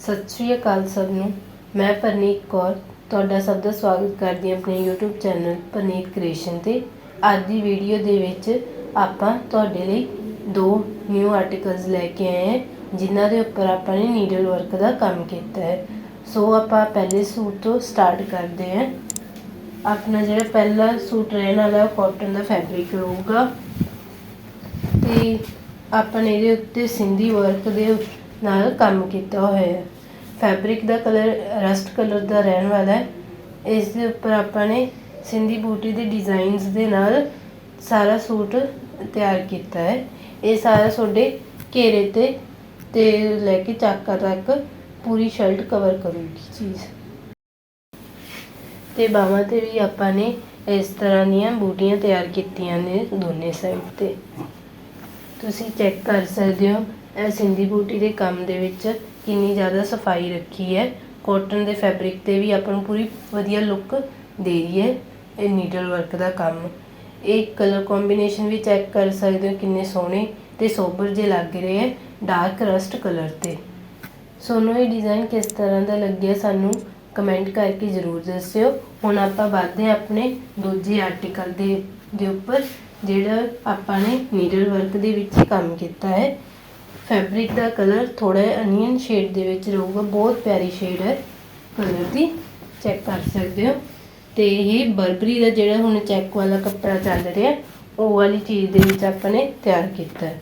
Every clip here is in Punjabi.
ਸਤਿ ਸ਼੍ਰੀ ਅਕਾਲ ਸਭ ਨੂੰ। ਮੈਂ ਪਰਨੀਤ ਕੌਰ, ਤੁਹਾਡਾ ਸਭ ਦਾ ਸਵਾਗਤ ਕਰਦੀ ਹਾਂ ਆਪਣੇ YouTube ਚੈਨਲ ਪਰਨੀਤ ਕ੍ਰੀਏਸ਼ਨ ਤੇ। ਅੱਜ ਦੀ ਵੀਡੀਓ ਦੇ ਵਿੱਚ ਆਪਾਂ ਤੁਹਾਡੇ ਲਈ ਦੋ ਨਿਊ ਆਰਟੀਕਲਸ ਲੈ ਕੇ ਆਏ ਹਾਂ, ਜਿਨ੍ਹਾਂ ਦੇ ਉੱਪਰ ਆਪਾਂ ਨੇ ਨੀਡਲ ਵਰਕ ਦਾ ਕੰਮ ਕੀਤਾ ਹੈ। ਸੋ ਆਪਾਂ ਪਹਿਲੇ ਸੂਟ ਤੋਂ ਸਟਾਰਟ ਕਰਦੇ ਹਾਂ। ਆਪਣਾ ਜਿਹੜਾ ਪਹਿਲਾ ਸੂਟ ਰਹਿਣ ਵਾਲਾ ਕਾਟਨ ਦਾ ਫੈਬਰਿਕ ਰਹੂਗਾ ਤੇ ਆਪਾਂ ਨੇ ਇਹਦੇ ਉੱਤੇ ਸਿੰਧੀ ਵਰਕ ਦੇ ਨਾਲ ਕੰਮ ਕੀਤਾ ਹੋਇਆ ਹੈ। ਫੈਬਰਿਕ ਦਾ ਕਲਰ ਰਸਟ ਕਲਰ ਦਾ ਰਹਿਣ ਵਾਲਾ ਹੈ। ਇਸ ਦੇ ਉੱਪਰ ਆਪਾਂ ਨੇ ਸਿੰਧੀ ਬੂਟੀ ਦੇ ਡਿਜ਼ਾਈਨਸ ਦੇ ਨਾਲ ਸਾਰਾ ਸੂਟ ਤਿਆਰ ਕੀਤਾ ਹੈ। ਇਹ ਸਾਰਾ ਤੁਹਾਡੇ ਘੇਰੇ ਤੇ ਤੇ ਲੈ ਕੇ ਚਾਕਾ ਤੱਕ ਪੂਰੀ ਸ਼ਰਟ ਕਵਰ ਕਰੂਗੀ ਚੀਜ਼। ਤੇ ਬਾਹਾਂ ਤੇ ਵੀ ਆਪਾਂ ਨੇ ਇਸ ਤਰ੍ਹਾਂ ਦੀਆਂ ਬੂਟੀਆਂ ਤਿਆਰ ਕੀਤੀਆਂ ਨੇ ਦੋਨੇ ਸਾਈਡ ਤੇ। ਤੁਸੀਂ ਚੈੱਕ ਕਰ ਸਕਦੇ ਹੋ। ਸਿੰਧੀ ਬੂਟੀ ਦੇ ਕੰਮ ਦੇ ਵਿੱਚ ਕਿੰਨੀ ਜ਼ਿਆਦਾ ਸਫ਼ਾਈ ਰੱਖੀ ਹੈ। ਕੋਟਨ ਦੇ ਫੈਬਰਿਕ ਤੇ ਵੀ ਆਪਾਂ ਨੂੰ ਪੂਰੀ ਵਧੀਆ ਲੁੱਕ ਦੇ ਰਹੀ ਹੈ ਇਹ ਨੀਡਲ ਵਰਕ ਦਾ ਕੰਮ। ਇਹ ਕਲਰ ਕੰਬੀਨੇਸ਼ਨ ਵੀ ਚੈੱਕ ਕਰ ਸਕਦੇ ਹੋ ਕਿੰਨੇ ਸੋਹਣੇ ਤੇ ਸੋਬਰ ਜੇ ਲੱਗ ਰਹੇ ਹੈ ਡਾਰਕ ਰਸਟ ਕਲਰ ਤੇ। ਸੋਨੂੰ ਇਹ ਡਿਜ਼ਾਈਨ ਕਿਸ ਤਰ੍ਹਾਂ ਦਾ ਲੱਗਿਆ ਸਾਨੂੰ ਕਮੈਂਟ ਕਰਕੇ ਜ਼ਰੂਰ ਦੱਸਿਓ। ਹੁਣ ਆਪਾਂ ਵੱਧਦੇ ਹਾਂ ਆਪਣੇ ਦੂਜੇ ਆਰਟੀਕਲ ਦੇ ਦੇ ਉੱਪਰ, ਜਿਹੜਾ ਆਪਾਂ ਨੇ ਨੀਡਲ ਵਰਕ ਦੇ ਵਿੱਚ ਕੰਮ ਕੀਤਾ ਹੈ। ਫੈਬਰਿਕ ਦਾ ਕਲਰ ਥੋੜਾ ਅਨੀਅਨ ਸ਼ੇਡ ਦੇ ਵਿੱਚ ਰਹੂਗਾ। ਬਹੁਤ ਪਿਆਰੀ ਸ਼ੇਡ ਹੈ ਕਲਰ ਦੀ। ਚੈੱਕ ਕਰ ਸਕਦੇ ਹੋ। ਤੇ ਇਹ ਬਰਬਰੀ ਦਾ ਜਿਹੜਾ ਹੁਣ ਚੈੱਕ ਵਾਲਾ ਕੱਪੜਾ ਚੱਲ ਰਿਹਾ, ਉਹ ਵਾਲੀ ਚੀਜ਼ ਦੇ ਵਿੱਚ ਆਪਾਂ ਨੇ ਤਿਆਰ ਕੀਤਾ ਹੈ।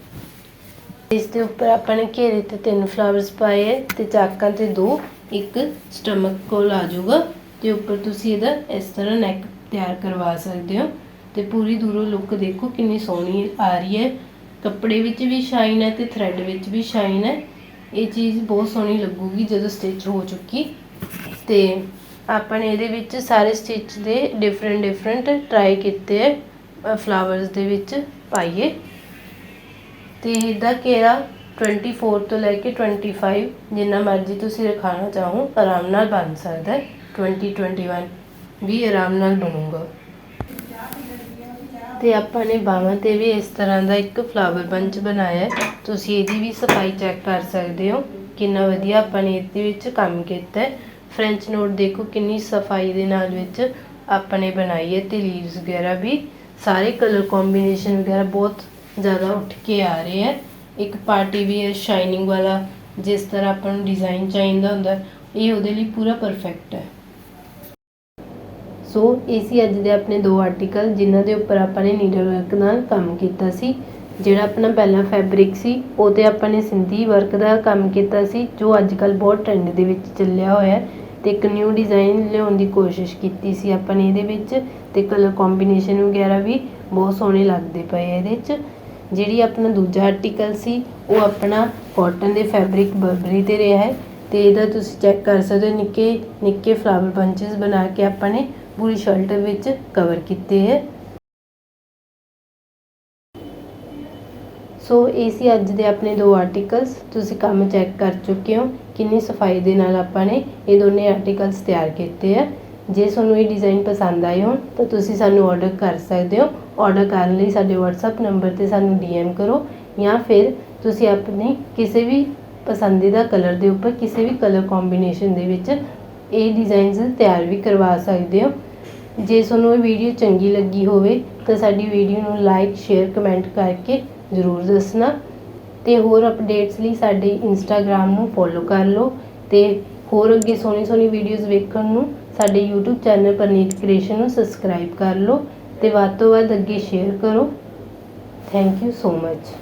ਇਸ ਦੇ ਉੱਪਰ ਆਪਾਂ ਨੇ ਘੇਰੇ ਤੇ ਤਿੰਨ ਫਲਾਵਰਸ ਪਾਏ ਹੈ ਤੇ ਚਾਕਾਂ ਤੇ ਦੋ, ਇੱਕ ਸਟਮਕ ਕੋਲ ਆ ਜਾਊਗਾ, ਤੇ ਉੱਪਰ ਤੁਸੀਂ ਇਹਦਾ ਇਸ ਤਰ੍ਹਾਂ ਨੈਕ ਤਿਆਰ ਕਰਵਾ ਸਕਦੇ ਹੋ। ਤੇ ਪੂਰੀ ਦੂਰੋਂ ਲੁੱਕ ਦੇਖੋ ਕਿੰਨੀ ਸੋਹਣੀ ਆ ਰਹੀ ਹੈ। ਕੱਪੜੇ ਵਿੱਚ ਵੀ ਸ਼ਾਈਨ ਹੈ ਤੇ ਥ੍ਰੈਡ ਵਿੱਚ ਵੀ ਸ਼ਾਈਨ ਹੈ। ਇਹ ਚੀਜ਼ ਬਹੁਤ ਸੋਹਣੀ ਲੱਗੂਗੀ ਜਦੋਂ ਸਟਿਚ ਹੋ ਚੁੱਕੀ। ਤੇ ਆਪਾਂ ਨੇ ਇਹਦੇ ਵਿੱਚ ਸਾਰੇ ਸਟਿਚ ਦੇ ਡਿਫਰੈਂਟ ਡਿਫਰੈਂਟ ਟਰਾਈ ਕੀਤੇ ਹੈ ਫਲਾਵਰਸ ਦੇ ਵਿੱਚ ਪਾਈਏ। ਤੇ ਇਹਦਾ ਘੇਰਾ 24 ਤੋਂ ਲੈ ਕੇ 25 ਜਿੰਨਾ ਮਰਜ਼ੀ ਤੁਸੀਂ ਰਖਾਣਾ ਚਾਹੋ, ਆਰਾਮ ਨਾਲ ਬਣ ਸਕਦਾ ਹੈ। 20 21 ਵੀ ਆਰਾਮ ਨਾਲ ਬਣੂਗਾ। ਤੇ ਆਪਾਂ ਨੇ ਬਾਹਾਂ ਤੇ ਵੀ ਇਸ ਤਰ੍ਹਾਂ ਦਾ ਇੱਕ ਫਲਾਵਰ ਬੰਚ ਬਣਾਇਆ ਤੁਸੀਂ ਇਹਦੀ ਵੀ ਸਫ਼ਾਈ ਚੈੱਕ ਕਰ ਸਕਦੇ ਹੋ। ਕਿੰਨਾ ਵਧੀਆ ਆਪਾਂ ਨੇ ਇਹਦੇ ਵਿੱਚ ਕੰਮ ਕੀਤਾ ਹੈ। ਫ੍ਰੈਂਚ ਨੋਟ ਦੇਖੋ ਕਿੰਨੀ ਸਫ਼ਾਈ ਦੇ ਨਾਲ ਵਿੱਚ ਆਪਾਂ ਨੇ ਬਣਾਈ ਹੈ ਤੇ ਲੀਵਸ ਵਗੈਰਾ ਵੀ। ਸਾਰੇ ਕਲਰ ਕੰਬੀਨੇਸ਼ਨ ਵਗੈਰਾ ਬਹੁਤ ਜ਼ਿਆਦਾ ਉੱਠ ਕੇ ਆ ਰਹੇ ਹੈ। ਇੱਕ ਪਾਰਟੀ ਵੀ ਹੈ ਸ਼ਾਈਨਿੰਗ ਵਾਲਾ, ਜਿਸ ਤਰ੍ਹਾਂ ਆਪਾਂ ਨੂੰ ਡਿਜ਼ਾਈਨ ਚਾਹੀਦਾ ਹੁੰਦਾ ਇਹ ਉਹਦੇ ਲਈ ਪੂਰਾ ਪਰਫੈਕਟ ਹੈ। ਸੋ, ਇਹ ਸੀ ਅੱਜ ਦੇ ਆਪਣੇ ਦੋ ਆਰਟੀਕਲ ਜਿਨ੍ਹਾਂ ਦੇ ਉੱਪਰ ਆਪਾਂ ਨੇ ਨੀਡਲ ਵਰਕ ਨਾਲ ਕੰਮ ਕੀਤਾ ਸੀ। ਜਿਹੜਾ ਆਪਣਾ ਪਹਿਲਾ ਫੈਬਰਿਕ ਸੀ, ਉਹ ਤੇ ਆਪਾਂ ਨੇ ਸਿੰਧੀ ਵਰਕ ਦਾ ਕੰਮ ਕੀਤਾ ਸੀ, ਜੋ ਅੱਜ ਕੱਲ ਬਹੁਤ ਟ੍ਰੈਂਡ ਦੇ ਵਿੱਚ ਚੱਲਿਆ ਹੋਇਆ ਹੈ ਤੇ ਇੱਕ ਨਿਊ ਡਿਜ਼ਾਈਨ ਲਿਆਉਣ ਦੀ ਕੋਸ਼ਿਸ਼ ਕੀਤੀ ਸੀ ਆਪਾਂ ਨੇ ਇਹਦੇ ਵਿੱਚ ਤੇ ਕਲਰ ਕੰਬੀਨੇਸ਼ਨ ਵਗੈਰਾ ਵੀ ਬਹੁਤ ਸੋਹਣੇ ਲੱਗਦੇ ਪਏ ਇਹਦੇ 'ਚ। ਜਿਹੜੀ ਆਪਣਾ ਦੂਜਾ ਆਰਟੀਕਲ ਸੀ, ਉਹ ਆਪਣਾ ਕਾਟਨ ਦੇ ਫੈਬਰਿਕ ਬਰਬਰੀ ਤੇ ਰਿਹਾ ਹੈ ਤੇ ਇਹਦਾ ਤੁਸੀਂ ਚੈੱਕ ਕਰ ਸਕਦੇ ਹੋ, ਨਿੱਕੇ ਨਿੱਕੇ ਫਲਾਵਰ ਬੰਚਸ ਬਣਾ ਕੇ ਆਪਾਂ ਨੇ ਪੂਰੀ ਸ਼ਰਟ ਵਿੱਚ ਕਵਰ ਕੀਤੇ ਹੈ। ਸੋ ਇਹ ਸੀ ਅੱਜ ਦੇ ਆਪਣੇ ਦੋ ਆਰਟੀਕਲਸ ਤੁਸੀਂ ਕੰਮ ਚੈੱਕ ਕਰ ਚੁੱਕੇ ਹੋ ਕਿੰਨੀ ਸਫ਼ਾਈ ਦੇ ਨਾਲ ਆਪਾਂ ਨੇ ਇਹ ਦੋਨੇ ਆਰਟੀਕਲਸ ਤਿਆਰ ਕੀਤੇ ਆ ਜੇ ਤੁਹਾਨੂੰ ਇਹ ਡਿਜ਼ਾਈਨ ਪਸੰਦ ਆਏ ਹੋਣ, ਤਾਂ ਤੁਸੀਂ ਸਾਨੂੰ ਆਰਡਰ ਕਰ ਸਕਦੇ ਹੋ। ਆਰਡਰ ਕਰਨ ਲਈ ਸਾਡੇ WhatsApp ਨੰਬਰ ਤੇ ਸਾਨੂੰ DM ਕਰੋ ਜਾਂ ਫਿਰ ਤੁਸੀਂ ਆਪਣੇ ਕਿਸੇ ਵੀ ਪਸੰਦੀਦਾ ਕਲਰ ਦੇ ਉੱਪਰ ਕਿਸੇ ਵੀ ਕਲਰ ਕੰਬੀਨੇਸ਼ਨ ਦੇ ਵਿੱਚ ਇਹ ਡਿਜ਼ਾਈਨਸ ਤਿਆਰ ਵੀ ਕਰਵਾ ਸਕਦੇ ਹੋ। ਜੇ ਤੁਹਾਨੂੰ ਇਹ ਵੀਡੀਓ ਚੰਗੀ ਲੱਗੀ ਹੋਵੇ, ਤਾਂ ਸਾਡੀ ਵੀਡੀਓ ਨੂੰ ਲਾਈਕ ਸ਼ੇਅਰ ਕਮੈਂਟ ਕਰਕੇ ਜ਼ਰੂਰ ਦੱਸਣਾ। ਤੇ ਹੋਰ ਅਪਡੇਟਸ ਲਈ ਸਾਡੇ ਇੰਸਟਾਗ੍ਰam ਨੂੰ ਫੋਲੋ ਕਰ ਲਓ ਤੇ ਹੋਰ ਅੱਗੇ ਸੋਹਣੀ ਸੋਹਣੀ ਵੀਡੀਓਜ਼ ਵੇਖਣ ਨੂੰ ਸਾਡੇ YouTube ਚੈਨਲ ਪਰਨੀਤ ਕ੍ਰੀਏਸ਼ਨ ਨੂੰ ਸਬਸਕ੍ਰਾਈਬ ਕਰ ਲਓ ਤੇ ਵੱਧ ਤੋਂ ਵੱਧ ਅੱਗੇ ਸ਼ੇਅਰ ਕਰੋ। Thank you so much